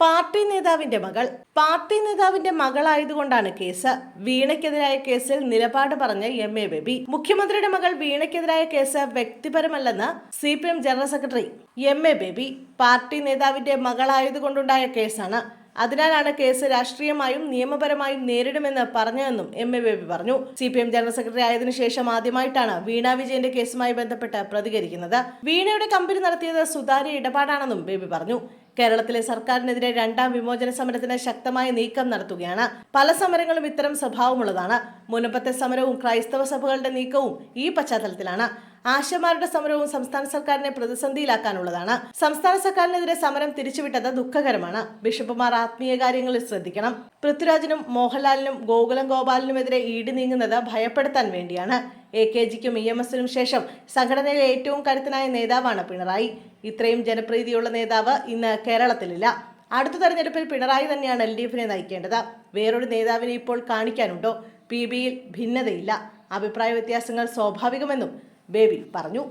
Party നേതാവിന്റെ മകൾ. Party നേതാവിന്റെ മകളായതുകൊണ്ടാണ് കേസ്. വീണയ്ക്കെതിരായ കേസിൽ നിലപാട് പറഞ്ഞ എം. എ. ബേബി. മുഖ്യമന്ത്രിയുടെ മകൾ വീണയ്ക്കെതിരായ case വ്യക്തിപരമല്ലെന്ന് C P M general secretary M. A. Baby. Party നേതാവിന്റെ മകളായതുകൊണ്ടുണ്ടായ കേസാണ്. അതിനാലാണ് കേസ് രാഷ്ട്രീയമായും നിയമപരമായും നേരിടുമെന്ന് പറഞ്ഞതെന്നും എം എ ബേബി പറഞ്ഞു. C P M general secretary ആയതിനു ശേഷം ആദ്യമായിട്ടാണ് വീണ വിജയന്റെ കേസുമായി ബന്ധപ്പെട്ട് പ്രതികരിക്കുന്നത്. വീണയുടെ കമ്പനി നടത്തിയത് സുതാര്യ ഇടപാടാണെന്നും ബേബി പറഞ്ഞു. കേരളത്തിലെ സർക്കാരിനെതിരെ രണ്ടാം വിമോചന സമരത്തിന് ശക്തമായ നീക്കം നടത്തുകയാണ്. പല സമരങ്ങളും ഇത്തരം സ്വഭാവമുള്ളതാണ്. മുനപ്പത്തെ സമരവും ക്രൈസ്തവ സഭകളുടെ നീക്കവും ഈ പശ്ചാത്തലത്തിലാണ്. ആശമാരുടെ സമരവും സംസ്ഥാന സർക്കാരിനെ പ്രതിസന്ധിയിലാക്കാനുള്ളതാണ്. സംസ്ഥാന സർക്കാരിനെതിരെ സമരം തിരിച്ചുവിട്ടത് ദുഃഖകരമാണ്. ബിഷപ്പുമാർ ആത്മീയ കാര്യങ്ങളിൽ ശ്രദ്ധിക്കണം. പൃഥ്വിരാജിനും മോഹൻലാലിനും ഗോകുലം ഗോപാലിനുമെതിരെ ഈട് നീങ്ങുന്നത് ഭയപ്പെടുത്താൻ വേണ്ടിയാണ്. എ കെ ജിക്കും ഇ എം എസിനും ശേഷം സംഘടനയിലെ ഏറ്റവും കരുത്തനായ നേതാവാണ് പിണറായി. ഇത്രയും ജനപ്രീതിയുള്ള നേതാവ് ഇന്ന് കേരളത്തിലില്ല. അടുത്ത തെരഞ്ഞെടുപ്പിൽ പിണറായി തന്നെയാണ് എൽ ഡി എഫിനെ നയിക്കേണ്ടത്. വേറൊരു നേതാവിനെ ഇപ്പോൾ കാണിക്കാനുണ്ടോ? പി ബിയിൽ ഭിന്നതയില്ല. അഭിപ്രായ വ്യത്യാസങ്ങൾ സ്വാഭാവികമെന്നും ബേബി പറഞ്ഞു.